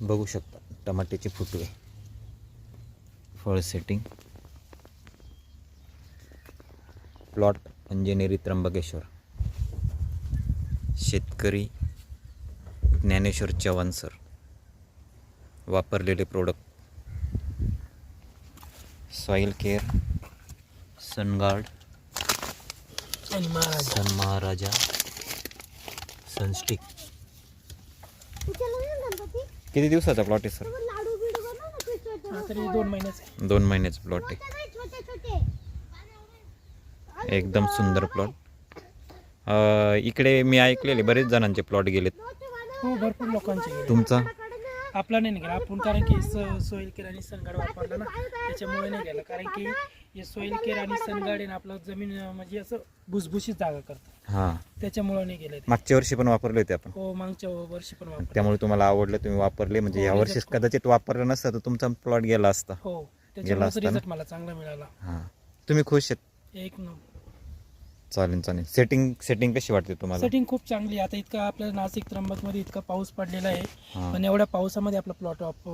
बघू शकता. टमाट्याचे फुटवे. फळ सेटिंग प्लॉट अंजनेरी त्र्यंबकेश्वर. शेतकरी ज्ञानेश्वर चव्हाण सर वापरलेले प्रोडक्ट सॉईल केअर सनगार्ड आणि महाराज सन महाराजा सनस्टिक किती दिवसाचा प्लॉट आहे सर हा तरी दोन महिन्याचे दोन महिन्याचा प्लॉट आहे. एकदम सुंदर प्लॉट इकडे मी ऐकलेले बरेच जणांचे प्लॉट गेलेत. हो भरपूर लोकांचे गेले तुमचा? आपला नाही गेला आपण कारण की स- सोईल केअर आणि सनगाड वापरला ना त्याच्यामुळे नाही गेला. कारण की हे सोईल केअर आणि सनगाड आहे आपलं जमीन म्हणजे असं भुसभुशीत जागा करतं हां. त्याच्यामुळे नाही गेले ते. मागच्या वर्षी पण वापरले होते आपण. हो मागच्या वर्षी पण वापर त्यामुळे तुम्हाला आवडलं तुम्ही वापरले. म्हणजे हो, या वर्षी result कदाचित वापरलं नसतं तर तुमचा प्लॉट गेला असता. हो त्याच्यामुळे असता ना? रिझल्ट मला चांगला मिळाला. हां. तुम्ही खुश आहेत? एक न चालेल चालेल. सेटिंग सेटिंग कशी वाटते तुम्हाला? सेटिंग खूप चांगली आहे. आता इतका आपल्या नाशिक त्र्यंबकमध्ये इतका पाऊस पडलेला आहे. हां. पण एवढ्या पावसामध्ये आपला प्लॉट ऑफ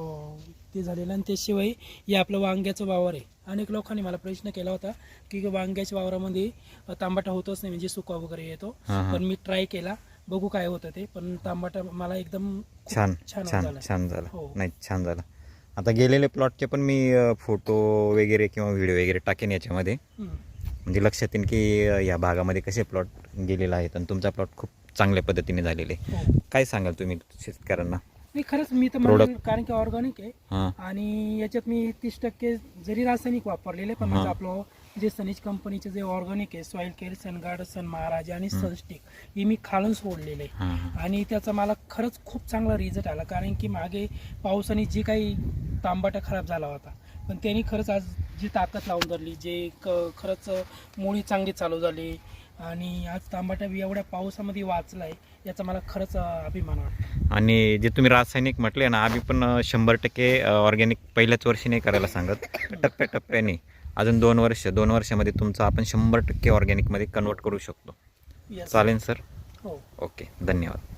ते झालेलं आणि त्याशिवाय हे आपलं वांग्याचं वावर आहे. अनेक लोकांनी मला प्रश्न केला होता की वांग्याच्या वावरामध्ये अ, तांबाटा होतच नाही म्हणजे सुका वगैरे येतो. हां हां. पण मी ट्राय केला. बघू काय होतं ते. पण तांबाटा मला एकदम खूप छान छान छान झालं. छान झालं. हो. नाही छान झालं. आता गेलेले प्लॉटचे पण मी फोटो वगैरे किंवा व्हिडिओ वगैरे टाकेन याच्यामध्ये. हम्म. म्हणजे लक्षात येईल की या भागामध्ये कसे प्लॉट गेलेला आहेत आणि तुमचा प्लॉट खूप चांगल्या पद्धतीने झालेले. हो. काय सांगाल तुम्ही शेतकऱ्यांना? नाही खरंच मी तर. म्हणेन, कारण की ऑर्गॅनिक आहे. आणि याच्यात मी तीस टक्के जरी रासायनिक वापरलेले पण. माझं आपलं जे सनीज कंपनीचे जे ऑर्गॅनिक आहे सॉईल केअर सनगार्ड सन महाराजा आणि सनस्टिक हे मी खालून सोडलेले आणि त्याचा मला खरंच खूप चांगला रिझल्ट आला कारण की मागे पावसाने जी काही तांबाटा खराब झाला होता पण त्यांनी खरंच आज जी ताकद लावून धरली जे क खरंच मुळी चांगली चालू झाली आणि आज तांबाटा बी एवढ्या पावसामध्ये वाचलाय याचा मला खरंच अभिमान वाटतो. आणि जे तुम्ही रासायनिक म्हटले ना आम्ही पण शंभर टक्के ऑर्गॅनिक पहिल्याच वर्षी नाही करायला सांगत. टप्प्याटप्प्याने अजून दोन वर्ष दोन वर्षामध्ये तुमचं आपण शंभर टक्के ऑर्गॅनिकमध्ये कन्वर्ट करू शकतो. Yes. चालेल सर? हो. ओके धन्यवाद.